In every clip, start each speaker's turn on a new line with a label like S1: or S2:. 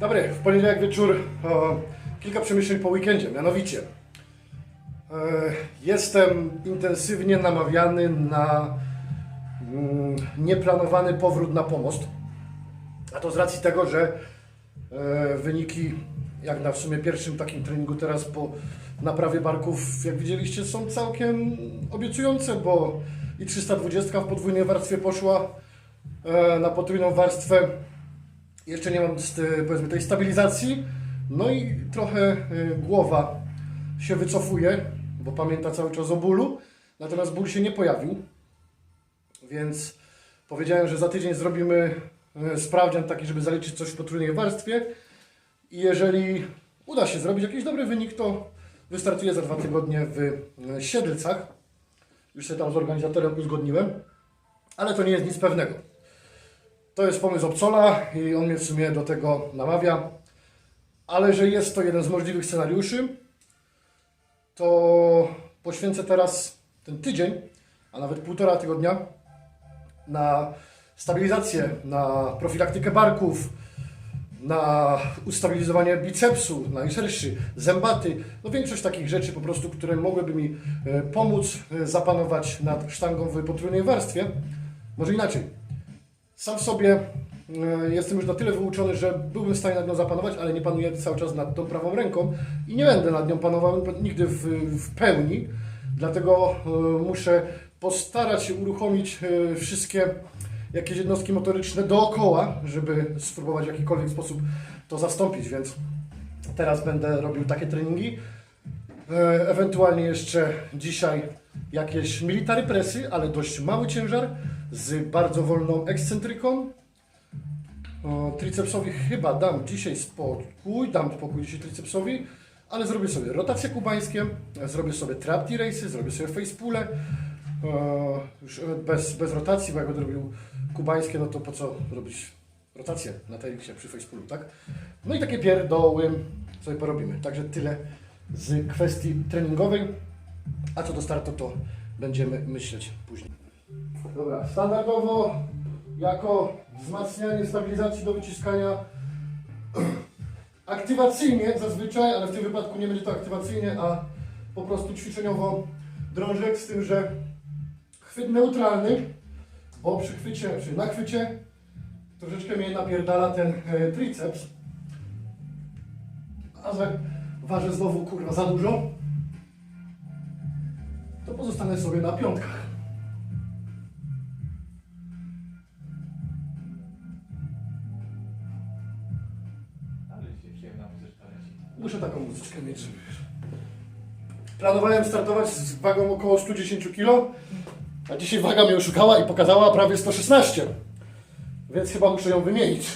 S1: Dobry, w poniedziałek wieczór o, kilka przemyśleń po weekendzie, mianowicie e, jestem intensywnie namawiany na mm, nieplanowany powrót na pomost, a to z racji tego, że e, wyniki, jak na w sumie pierwszym takim treningu teraz po naprawie barków, jak widzieliście, są całkiem obiecujące, bo i 320 w podwójnej warstwie poszła e, na potrójną warstwę jeszcze nie mam powiedzmy tej stabilizacji. No i trochę y, głowa się wycofuje, bo pamięta cały czas o bólu. Natomiast ból się nie pojawił. Więc powiedziałem, że za tydzień zrobimy sprawdzian taki, żeby zaliczyć coś w potrójnej warstwie. I jeżeli uda się zrobić jakiś dobry wynik, to wystartuję za dwa tygodnie w y, Siedlcach. Już się tam z organizatorem uzgodniłem. Ale to nie jest nic pewnego. To jest pomysł Opcola i on mnie w sumie do tego namawia. Ale że jest to jeden z możliwych scenariuszy, to poświęcę teraz ten tydzień, a nawet półtora tygodnia na stabilizację, na profilaktykę barków, na ustabilizowanie bicepsu, na najszerszy, zębaty, no większość takich rzeczy po prostu, które mogłyby mi e, pomóc e, zapanować nad sztangą w potrójnej warstwie. Może inaczej, sam sobie e, jestem już na tyle wyuczony, że byłbym w stanie nad nią zapanować, ale nie panuję cały czas nad tą prawą ręką i nie będę nad nią panował nigdy w, w pełni. Dlatego muszę postarać się uruchomić wszystkie jakieś jednostki motoryczne dookoła, żeby spróbować w jakikolwiek sposób to zastąpić, więc teraz będę robił takie treningi. E, Ewentualnie jeszcze dzisiaj jakieś military presy, ale dość mały ciężar z bardzo wolną ekscentryką. Tricepsowi chyba dam dzisiaj spokój, dam spokój dzisiaj tricepsowi, ale zrobię sobie rotacje kubańskie, zrobię sobie trap race'y, zrobię sobie facepule. Już bez, bez rotacji, bo jak będę robił kubańskie, no to po co robić rotację na TRX-ie przy facepulu, tak? No i takie pierdoły sobie porobimy. Także tyle z kwestii treningowej. A co do startu, to będziemy myśleć później. Dobra, standardowo jako wzmacnianie stabilizacji do wyciskania aktywacyjnie zazwyczaj, ale w tym wypadku nie będzie to aktywacyjnie, a po prostu ćwiczeniowo drążek z tym, że chwyt neutralny, bo przy chwycie, przy nachwycie troszeczkę mnie napierdala ten e, triceps, a że ważę znowu kurwa za dużo, to pozostanę sobie na piątkach. Muszę taką muzyczkę mieć, żeby... Planowałem startować z wagą około 110 kg, a dzisiaj waga mnie oszukała i pokazała prawie 116. Więc chyba muszę ją wymienić.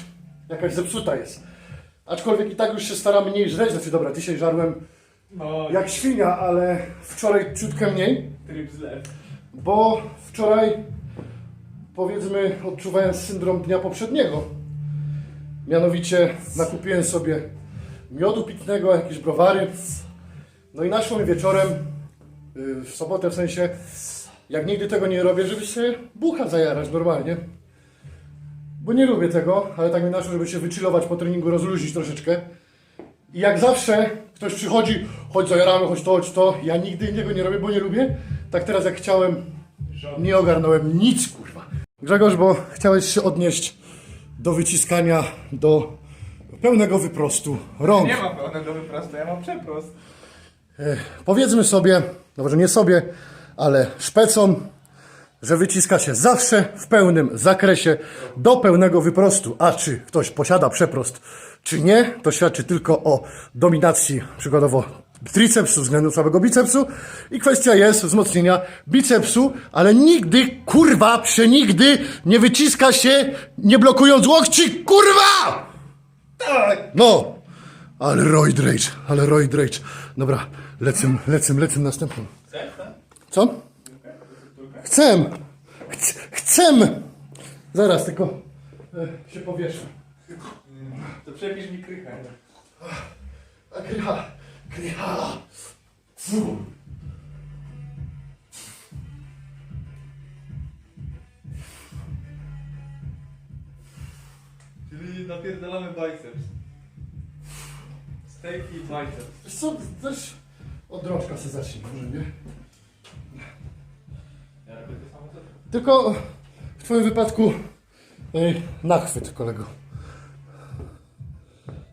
S1: Jakaś zepsuta jest. Aczkolwiek i tak już się staram mniej żreć. Znaczy dobra, dzisiaj żarłem
S2: No,
S1: jak świnia, ale wczoraj ciutkę mniej.
S2: tryb zlew.
S1: Bo wczoraj, powiedzmy, odczuwałem syndrom dnia poprzedniego. Mianowicie nakupiłem sobie miodu pitnego, jakieś browary. No i naszło mi wieczorem, yy, w sobotę w sensie, jak nigdy tego nie robię, żeby się bucha zajarać normalnie. Bo nie lubię tego, ale tak mi naszło, żeby się wychillować po treningu, rozluźnić troszeczkę. I jak zawsze ktoś przychodzi, chodź zajaramy, chodź to, chodź to. Ja nigdy innego nie robię, bo nie lubię. Tak teraz jak chciałem, nie ogarnąłem nic, kurwa. Grzegorz, bo chciałeś się odnieść do wyciskania, do pełnego wyprostu rąk.
S2: Nie ma pełnego wyprostu, ja mam przeprost.
S1: Powiedzmy sobie, no może nie sobie, ale szpecom, że wyciska się zawsze w pełnym zakresie do pełnego wyprostu. A czy ktoś posiada przeprost, czy nie, to świadczy tylko o dominacji przykładowo tricepsu względem słabego bicepsu i kwestia jest wzmocnienia bicepsu, ale nigdy, kurwa, przenigdy nie wyciska się nie blokując łokci, kurwa!
S2: Tak!
S1: No! Ale roid rage, ale roid rage. Dobra, lecę, lecę, lecę następnym. Co? Chcę! Chc- Chcę! Zaraz, tylko e, się powieszę.
S2: To przepisz mi krychę.
S1: A krycha, krycha. Fu.
S2: Czyli napierdalamy biceps. Steak i biceps.
S1: Wiesz co, też od drążka sobie zacznij, może nie?
S2: Ja robię to samo co ty.
S1: Tylko w twoim wypadku ej, nachwyt, kolego.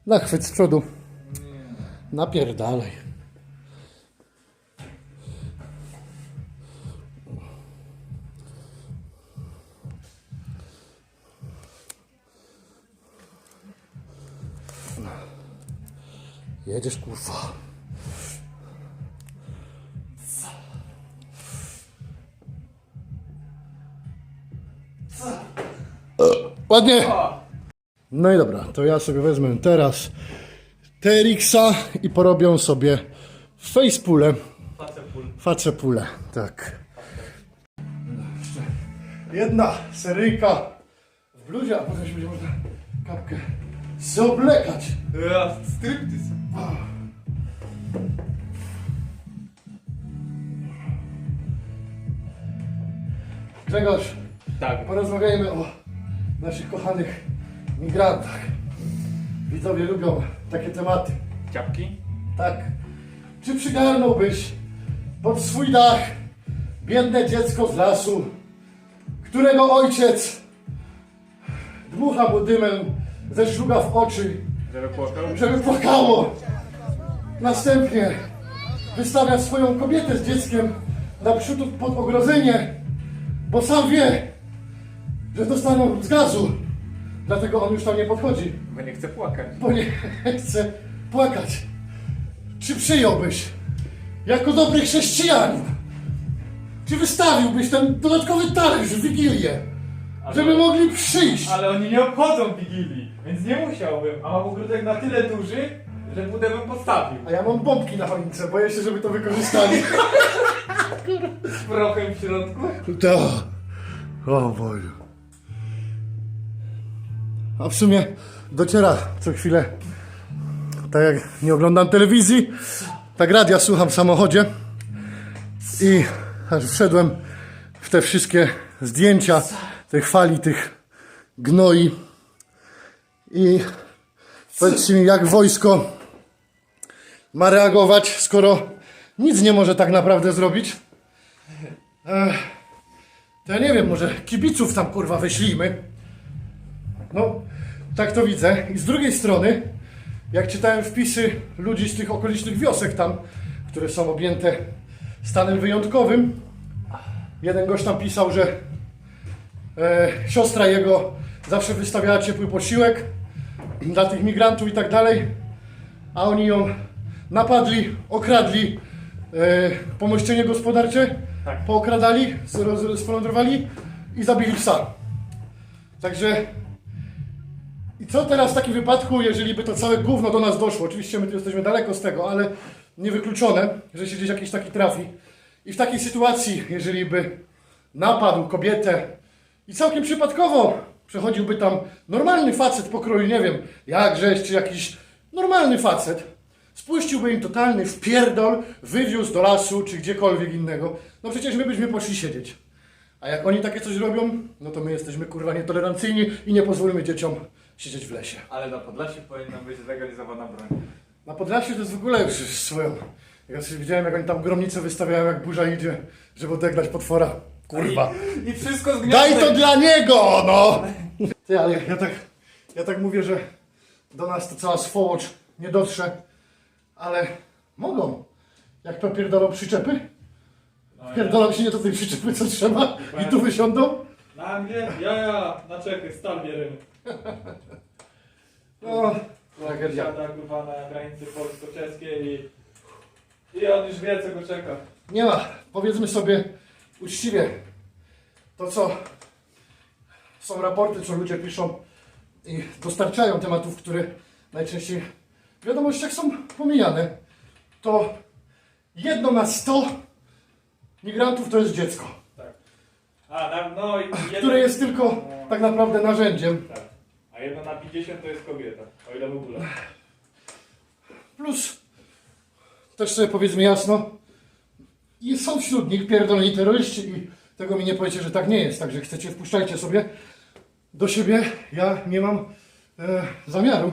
S1: Nachwyt z przodu. Napierdalaj. Jedziesz kurwa. Ładnie. No i dobra, to ja sobie wezmę teraz TRX-a i porobię sobie facepulę.
S2: Facepul.
S1: Facepulę, tak. Jedna seryjka w bluzie, a potem się będzie można kapkę zoblekać.
S2: Ja, striptease.
S1: Grzegorz,
S2: Tak.
S1: porozmawiajmy o naszych kochanych migrantach. Widzowie lubią takie tematy.
S2: Ciapki?
S1: Tak. Czy przygarnąłbyś pod swój dach biedne dziecko z lasu, którego ojciec dmucha mu dymem ze szluga w oczy,
S2: Żeby płakał?
S1: żeby płakało? Następnie wystawia swoją kobietę z dzieckiem naprzód pod ogrodzenie, bo sam wie, że dostaną z gazu. Dlatego on już tam nie podchodzi
S2: Bo nie chcę płakać.
S1: bo nie chcę płakać. Czy przyjąłbyś jako dobry chrześcijanin? Czy wystawiłbyś ten dodatkowy talerz w Wigilię, żeby mogli przyjść?
S2: Ale oni nie obchodzą Wigilii, więc nie musiałbym. A mam ogródek na tyle duży, że budę bym postawił.
S1: A ja mam bombki na choince, boję się, żeby to wykorzystali.
S2: Z prochem w środku.
S1: To. O Boże. A w sumie dociera co chwilę. Tak jak nie oglądam telewizji, tak radia słucham w samochodzie. I aż wszedłem w te wszystkie zdjęcia tych fali, tych gnoi. I powiedzcie mi, jak wojsko ma reagować, skoro nic nie może tak naprawdę zrobić. To ja nie wiem, może kibiców tam kurwa wyślijmy. No, tak to widzę. I z drugiej strony, jak czytałem wpisy ludzi z tych okolicznych wiosek tam, które są objęte stanem wyjątkowym, jeden gość tam pisał, że e, siostra jego zawsze wystawiała ciepły posiłek dla tych migrantów i tak dalej, a oni ją napadli, okradli e, pomościenie gospodarcze,
S2: Tak.
S1: pookradali, splądrowali i zabili psa. Także i co teraz w takim wypadku, jeżeli by to całe gówno do nas doszło? Oczywiście my tu jesteśmy daleko z tego, ale niewykluczone, że się gdzieś jakiś taki trafi. I w takiej sytuacji, jeżeli by napadł kobietę i całkiem przypadkowo przechodziłby tam normalny facet pokroju, nie wiem, jak żeś, czy jakiś normalny facet, spuściłby im totalny wpierdol, wywiózł do lasu, czy gdziekolwiek innego, no przecież my byśmy poszli siedzieć. A jak oni takie coś robią, no to my jesteśmy kurwa nietolerancyjni i nie pozwolimy dzieciom siedzieć w lesie.
S2: Ale na Podlasie powinna być zlegalizowana broń.
S1: Na Podlasiu to jest w ogóle już swoją. Ja sobie widziałem, jak oni tam gromnicę wystawiają, jak burza idzie, żeby odegrać potwora. Kurwa.
S2: I, I wszystko z
S1: Daj to dla niego, no! Ty, ale ja tak, ja tak mówię, że do nas to cała swołocz nie dotrze, ale mogą. Jak popierdolą przyczepy,
S2: No,
S1: pierdolą się nie do tej przyczepy, co trzeba i tu wysiądą.
S3: Na Anglię? Ja, ja, na Czechy, stal bierzemy.
S1: No, tragedia.
S3: Siada kurwa na granicy polsko-czeskiej i... I on już wie co go czeka.
S1: Nie ma, powiedzmy sobie uczciwie, to co są raporty, co ludzie piszą i dostarczają tematów, które najczęściej w wiadomościach są pomijane, to jedno na sto migrantów to jest dziecko,
S3: A, na, no i jedno,
S1: które jest tylko tak naprawdę narzędziem.
S3: Tak. A jedno na 50 to jest kobieta, o ile w ogóle.
S1: też sobie powiedzmy jasno, i są wśród nich pierdoleni terroryści i tego mi nie powiecie, że tak nie jest. Także chcecie, wpuszczajcie sobie do siebie. Ja nie mam e, zamiaru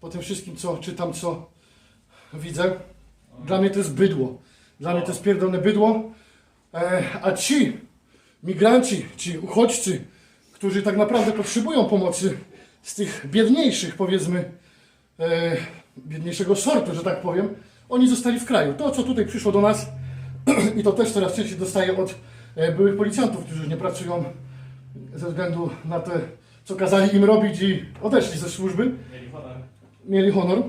S1: po tym wszystkim, co czytam, co widzę. Dla mnie to jest bydło. Dla mnie to jest pierdolone bydło. E, a ci migranci, ci uchodźcy, którzy tak naprawdę potrzebują pomocy z tych biedniejszych, powiedzmy, e, biedniejszego sortu, że tak powiem, oni zostali w kraju. To, co tutaj przyszło do nas, i to też coraz częściej dostaję od e, byłych policjantów, którzy już nie pracują ze względu na to, co kazali im robić i odeszli ze służby,
S3: Mieli honor.
S1: mieli honor.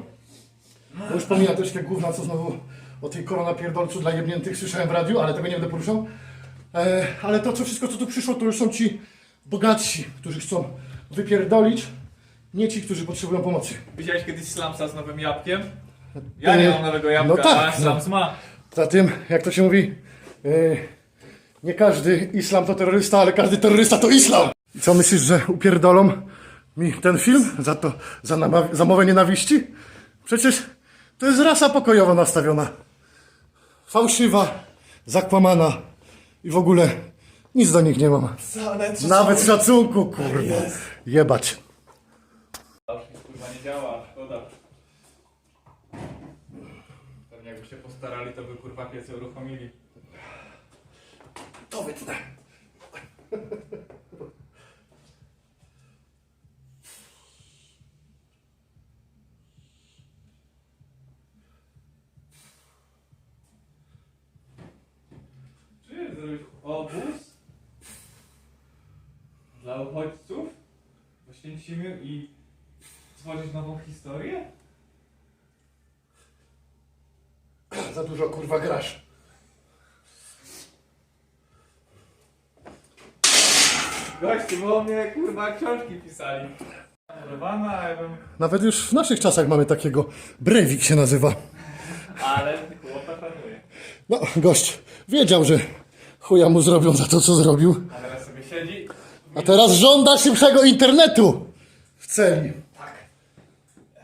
S1: Bo już pomina też te gówna, co znowu o tej koronapierdolcu dla jebniętych słyszałem w radiu, ale tego nie będę poruszał. E, ale to, co wszystko, co tu przyszło, to już są ci bogatsi, którzy chcą wypierdolić, nie ci, którzy potrzebują pomocy.
S3: Widziałeś kiedyś Slamsa z nowym jabłkiem? Ja nie
S1: E,
S3: mam nowego jabłka,
S1: no tak,
S3: a Slams ma.
S1: Poza tym, jak to się mówi, e, nie każdy islam to terrorysta, ale każdy terrorysta to islam. I co myślisz, że upierdolą mi ten film za to, za, za mowę nienawiści? Przecież to jest rasa pokojowa nastawiona. Fałszywa, zakłamana i w ogóle nic do nich nie mam. Nawet szacunku, kurwa. Jebać.
S3: Zawsze kurwa nie działa, szkoda. Pewnie jakby się postarali, to by kurwa piece uruchomili.
S1: To wytnę.
S3: Czy zrobić obóz dla uchodźców w Oświęcimiu i stworzyć nową historię?
S1: Za dużo kurwa grasz.
S3: Goście, bo o mnie kurwa książki pisali. Urwana, ja bym...
S1: Nawet już w naszych czasach mamy takiego. Breivik się nazywa.
S3: Ale chłopa szanuje.
S1: No, gość wiedział, że chuja mu zrobią za to, co zrobił.
S3: A teraz sobie siedzi.
S1: A teraz żąda szybszego internetu w celi.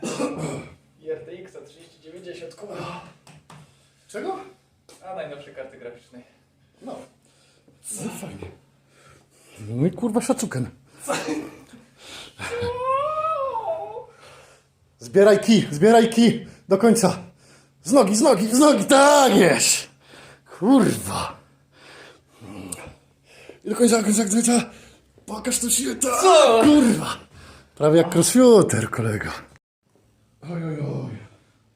S4: RTX 3090, kurwa.
S1: Czego?
S3: A najnowszej karty graficznej.
S1: No. No fajnie. No i kurwa szacuken. Zbieraj kij, zbieraj kij do końca. Z nogi, z nogi, z nogi, tak jest. Kurwa. I do końca, do końca, do końca. Pokaż to siłę, tak. Kurwa. Prawie jak crossfitter, kolega. Oj, oj, oj.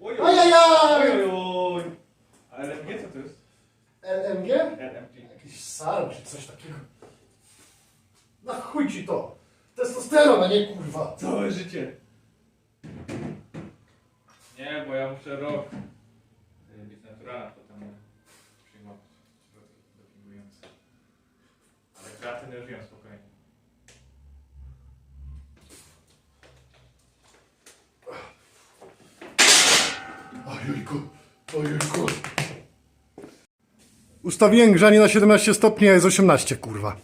S3: Oj,
S1: Ajajaj!
S3: oj, oj. A LMG co to jest?
S1: LMG?
S3: LMG.
S1: Jakiś sal czy coś takiego. Na chuj ci to. Testosteron, a nie kurwa.
S3: Całe życie. Nie, bo ja muszę rok być naturalna, Już wiem spokojnie.
S1: Ojejku, ojejku. Ustawiłem grzanie na 17 stopni, a jest 18, kurwa.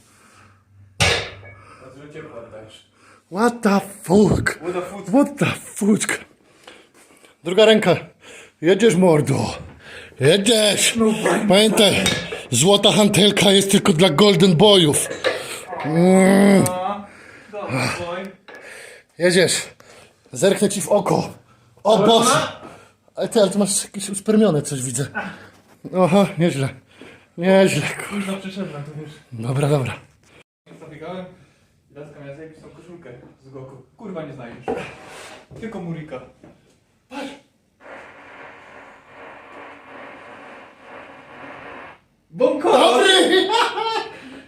S1: What the fuck?
S3: What the food?
S1: What the fuck? Druga ręka. Jedziesz, mordo. Jedziesz. Pamiętaj, złota hantelka jest tylko dla golden boyów. Mm. Jedziesz. Zerknę ci w oko. O Boże. Ale ty, ale ty masz jakieś uspermione coś widzę. Aha, nieźle. Nieźle. kur-
S3: Już no przyszedłem, to wiesz.
S1: Dobra, dobra.
S3: Zabiegałem i laska miała zajebistą koszulkę z Goku. Kurwa nie znajdziesz. Tylko Murika. Bąko!
S1: Dobry!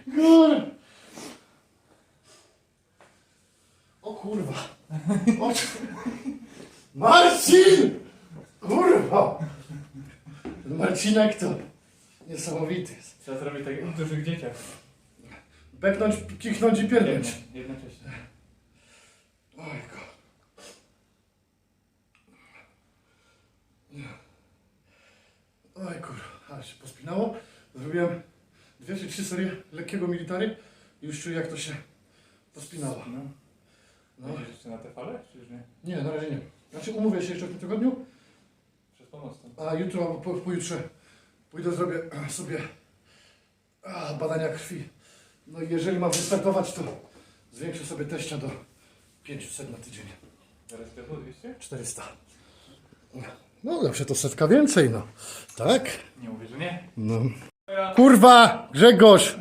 S1: Kur... O kurwa. O... Marcin! Kurwa! Marcinek to niesamowity jest.
S3: Trzeba zrobić tak jak w dużych dzieciach.
S1: Beknąć, kichnąć i pierdnąć. Ojko. Oj kurwa, ale się pospinało. Zrobiłem dwie czy trzy serie lekkiego military i już czuję jak to się pospinało.
S3: No.
S1: No.
S3: Będziesz jeszcze na te fale, czy już nie?
S1: Nie, na razie nie. Znaczy umówię się jeszcze w tym tygodniu,
S3: Przez Pomocno.
S1: A jutro, albo po, pojutrze pójdę zrobię sobie badania krwi. No i jeżeli mam wystartować, to zwiększę sobie teścia do 500 na tydzień.
S3: Teraz tylko 200?
S1: 400. No zawsze to setka więcej, no. Tak?
S3: Nie mówię, że nie.
S1: No. Kurwa, Grzegorz!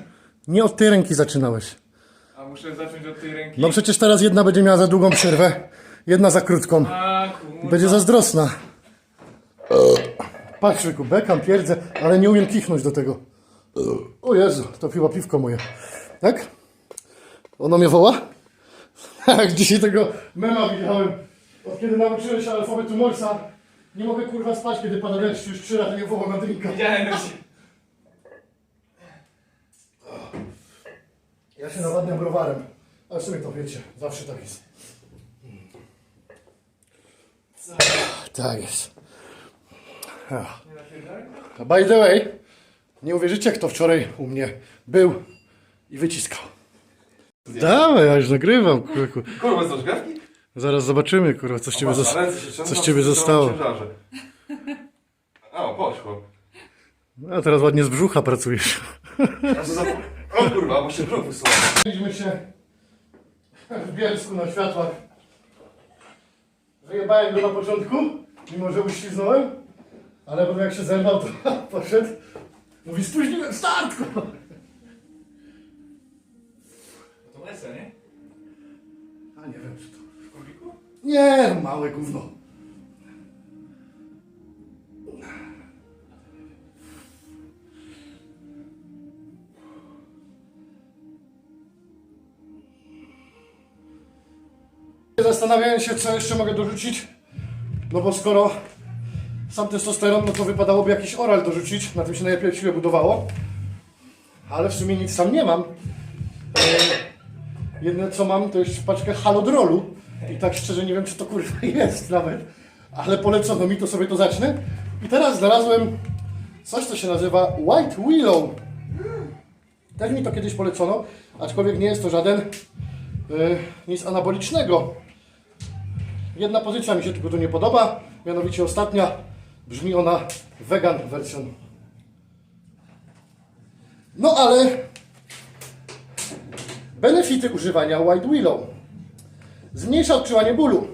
S1: Nie od tej ręki zaczynałeś.
S3: a muszę zacząć od tej ręki.
S1: No przecież teraz jedna będzie miała za długą przerwę, jedna za krótką.
S3: A kurwa.
S1: Będzie zazdrosna. Patrz, Szyku, bekam, pierdzę, ale nie umiem kichnąć do tego. O Jezu, to chyba piwko moje. Tak? Ono mnie woła? Jak dzisiaj tego mema widziałem. Od kiedy nauczyłem się alfabetu Morsa, nie mogę kurwa spać, kiedy pada deszcz, już trzy lata nie woła na drinka.
S3: Widziałem.
S1: Ja się nawadniam browarem, ale w sumie to wiecie, zawsze tak jest. Tak jest. A by the way, nie uwierzycie, kto wczoraj u mnie był i wyciskał. Dawaj, ja już nagrywam, kurku.
S5: Kurwa, znasz gawki?
S1: Zaraz zobaczymy, kurwa, coś ciebie, zos- coś ciebie zostało.
S5: O, poszło.
S1: A teraz ładnie z brzucha pracujesz.
S5: O kurwa, bo się brzuch wysunął.
S1: Widzimy się w Bielsku na światłach. Wyjebałem go na początku, mimo że uśliznąłem, ale potem jak się zerwał, to poszedł. Mówi, spóźniłem start, kurwa.
S3: To Lesa, nie?
S1: A nie wiem, czy to...
S3: W kubiku?
S1: Nie, małe gówno. Zastanawiałem się, co jeszcze mogę dorzucić. No bo skoro sam testosteron, no to wypadałoby jakiś oral dorzucić. Na tym się najlepiej siłę budowało. Ale w sumie nic tam nie mam. E, Jedyne co mam to jest paczkę halodrolu. I tak szczerze nie wiem czy to kurwa jest nawet. Ale polecono mi to sobie to zacznę. I teraz znalazłem coś co się nazywa White Willow. Też mi to kiedyś polecono, aczkolwiek nie jest to żaden y, nic anabolicznego. Jedna pozycja mi się tylko tu nie podoba, mianowicie ostatnia. Brzmi ona vegan wersją. No ale Benefity używania White Willow. Zmniejsza odczuwanie bólu.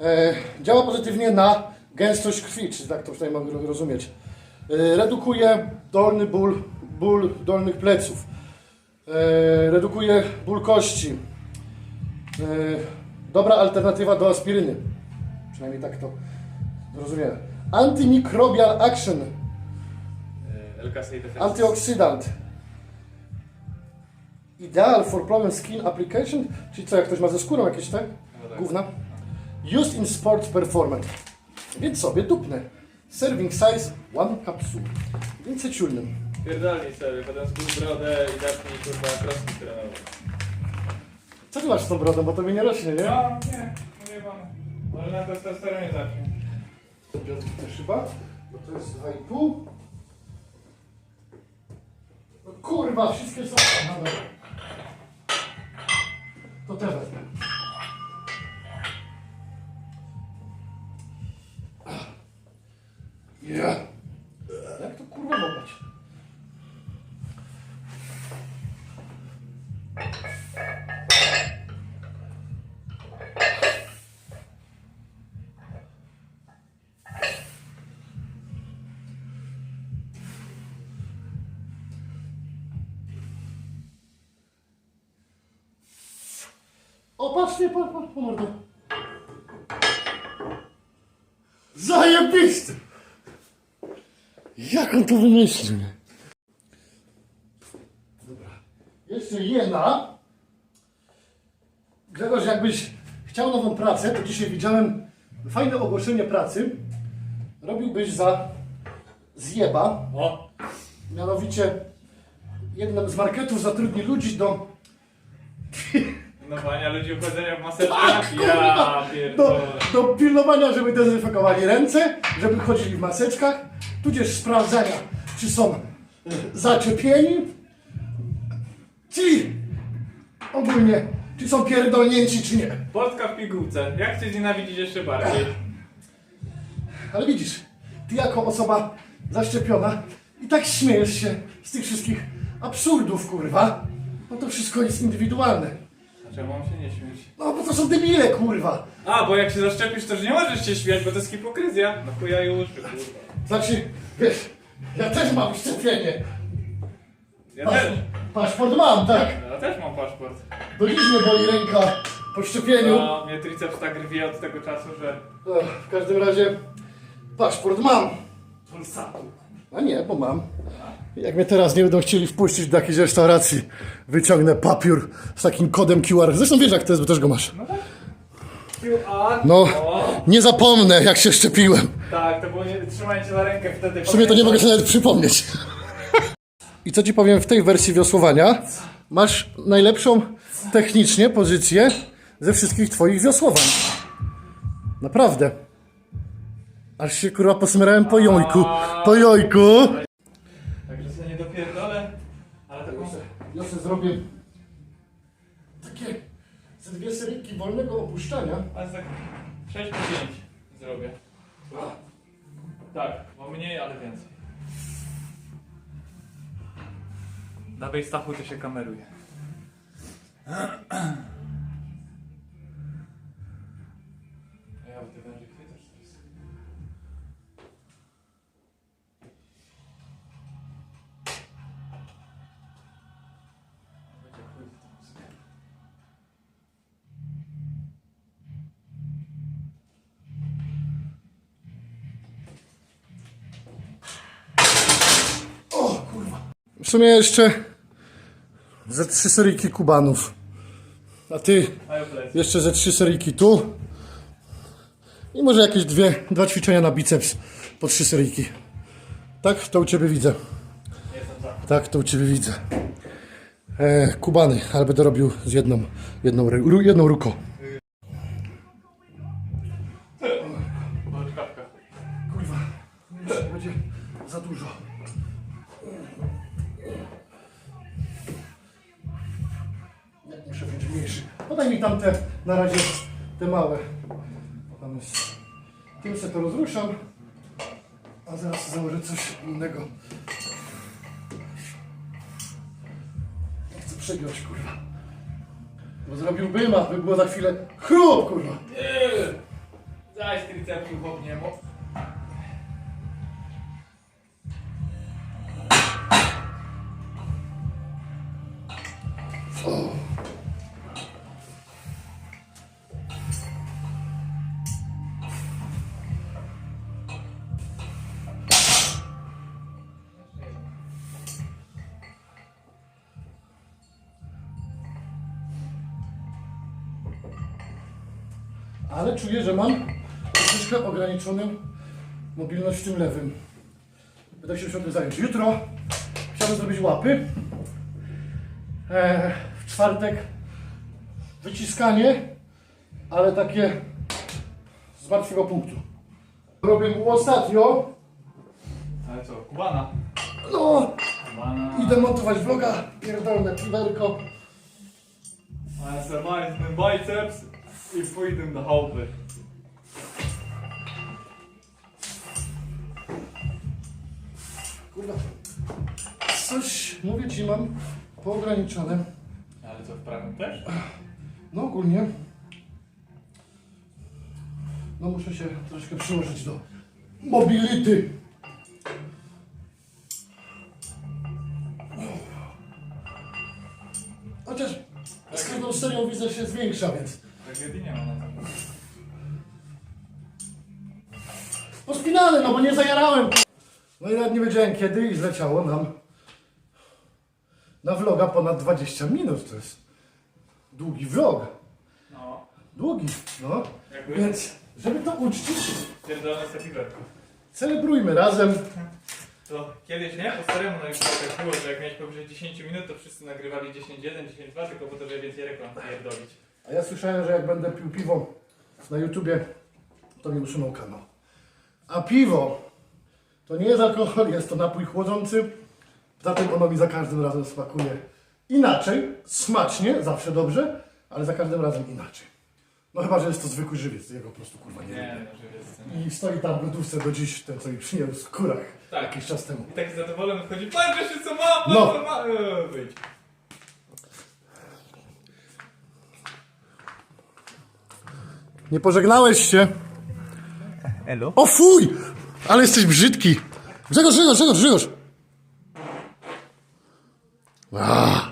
S1: E, działa pozytywnie na gęstość krwi, czy tak to przynajmniej mogę rozumieć. E, redukuje dolny ból, ból dolnych pleców. E, redukuje ból kości. E, dobra alternatywa do aspiryny. Przynajmniej tak to zrozumiałem. Antimicrobial action.
S3: Defense.
S1: Antyoksydant. Ideal for problem skin application, czyli co, jak ktoś ma ze skórą jakieś te
S3: No tak.
S1: gówna? Used in sports performance. Więc sobie dupnę. Serving size one capsule. Więc ciulnym.
S3: Pierdolnij sobie, potem zgub brodę i zacznij kurwa kroski trenować.
S1: Co ty masz z tą brodą, bo to mi nie rośnie, nie?
S3: No, nie, mówię wam. Może na testosteronie zacznie.
S1: Piątki też chyba, bo to jest 2,5. No kurwa, wszystkie są... Dobra. To te wezmę. Ja. O, patrzcie, patrz, patrz, po mordę. Zajebisty! Jak on to wymyślił? Dobra. Jeszcze jedna. Grzegorz, jakbyś chciał nową pracę, to dzisiaj widziałem fajne ogłoszenie pracy. Robiłbyś za zjeba.
S3: O!
S1: Mianowicie jednym z marketów zatrudni ludzi do
S3: Pilnowania ludzi w maseczkach. Ja
S1: do,
S3: pierdolę.
S1: do pilnowania, żeby dezynfekowali ręce, żeby chodzili w maseczkach, tudzież sprawdzania, czy są zaczepieni, czyli ogólnie, czy są pierdolnięci, czy nie.
S3: Polska w pigułce. Jak cię znienawidzić jeszcze bardziej?
S1: Ale widzisz, ty jako osoba zaszczepiona i tak śmiejesz się z tych wszystkich absurdów, kurwa. No to wszystko jest indywidualne.
S3: Czemu mam się nie śmieć?
S1: No bo to są debile, kurwa.
S3: A, bo jak się zaszczepisz, to już nie możesz się śmiać, bo to jest hipokryzja. No chuja uszy, kurwa.
S1: Znaczy, wiesz, ja też mam szczepienie.
S3: Ja też.
S1: Paszport mam, tak?
S3: Ja też mam paszport.
S1: Do dziś mnie boli ręka po szczepieniu.
S3: No, mnie triceps tak rwie od tego czasu, że...
S1: Ech, W każdym razie paszport mam.
S3: Pulsatu.
S1: A nie, bo mam. Jak mnie teraz nie będą chcieli wpuścić do jakiejś restauracji, wyciągnę papier z takim kodem QR. Zresztą wiesz jak to jest, bo też go masz.
S3: QR.
S1: No,
S3: O,
S1: nie zapomnę jak się szczepiłem.
S3: tak, to było nie... Trzymajcie za rękę wtedy.
S1: W sumie to nie mogę sobie nawet przypomnieć. I co ci powiem, w tej wersji wiosłowania masz najlepszą technicznie pozycję ze wszystkich twoich wiosłowań. Naprawdę. Aż się kurwa posmerałem po jojku. Po jojku.
S3: Także sobie nie dopierdolę, ale taką...
S1: Ja sobie zrobię takie ze dwie seryjki wolnego opuszczania.
S3: Ale tak 6 po 5 zrobię. Tak, bo mniej, ale więcej. Dawaj Stachu, to się kameruje. W
S1: sumie jeszcze ze trzy seryjki kubanów. A ty jeszcze ze trzy seryjki tu. I może jakieś dwie, dwa ćwiczenia na biceps po trzy seryjki. Tak, to u ciebie widzę. Tak, to u ciebie widzę. E, kubany, ale będę robił z jedną, jedną, jedną ruką. Będzie za dużo. Muszę być mniejszy. Podaj mi tam te, na razie, te małe. Tam jest. Tym sobie to rozruszam. A zaraz założę coś innego. Nie chcę przegiąć, kurwa. Bo zrobiłbym, a by było za chwilę chrup, kurwa.
S3: Zaś chłopnie, bo...
S1: Ale czuję, że mam troszeczkę ograniczoną mobilność w tym lewym. Będę się tym zająć. Jutro chciałbym zrobić łapy. E, w czwartek wyciskanie, ale takie z martwego punktu. Robię mu ostatnio.
S3: Ale co, kubana?
S1: No,
S3: Kubana.
S1: idę montować vloga, pierdolne piwerko.
S3: Ale ten biceps i pójdę do chałupy.
S1: Kurwa, coś, mówię ci, mam poograniczone.
S3: Ale co, w prawym też?
S1: No ogólnie. No muszę się troszkę przyłożyć do mobility. Chociaż z każdą serią widzę się zwiększa, więc
S3: Tragedii nie ma na tym.
S1: pospinane, no bo nie zajarałem. No i nawet nie wiedziałem kiedy i zleciało nam na vloga ponad 20 minut. To jest długi vlog.
S3: No,
S1: Długi, no.
S3: jakby
S1: Więc, żeby to uczcić,
S3: pierdolone sobie piwerko.
S1: celebrujmy razem.
S3: To kiedyś nie? Po staremu na YouTubach było, że jak miałeś powyżej 10 minut, to wszyscy nagrywali 10.1, 10.2, tylko po to, żeby więcej reklam pierdolić.
S1: A ja słyszałem, że jak będę pił piwo na YouTubie, to mi usuną kanał. A piwo to nie jest alkohol, jest to napój chłodzący, zatem ono mi za każdym razem smakuje inaczej, smacznie, zawsze dobrze, ale za każdym razem inaczej. No chyba, że jest to zwykły żywiec, jego po prostu kurwa nie, lubię.
S3: No,
S1: I stoi tam w lodówce do dziś ten, co mi przyniósł w kurach
S3: Tak.
S1: jakiś czas temu.
S3: I tak zadowolony wchodzi, patrzcie co ma,
S1: No.
S3: co ma. E,
S1: Nie pożegnałeś się?
S3: Elo?
S1: O fuj! Ale jesteś brzydki! Grzegorz, Grzegorz, Grzegorz, Grzegorz! Ah.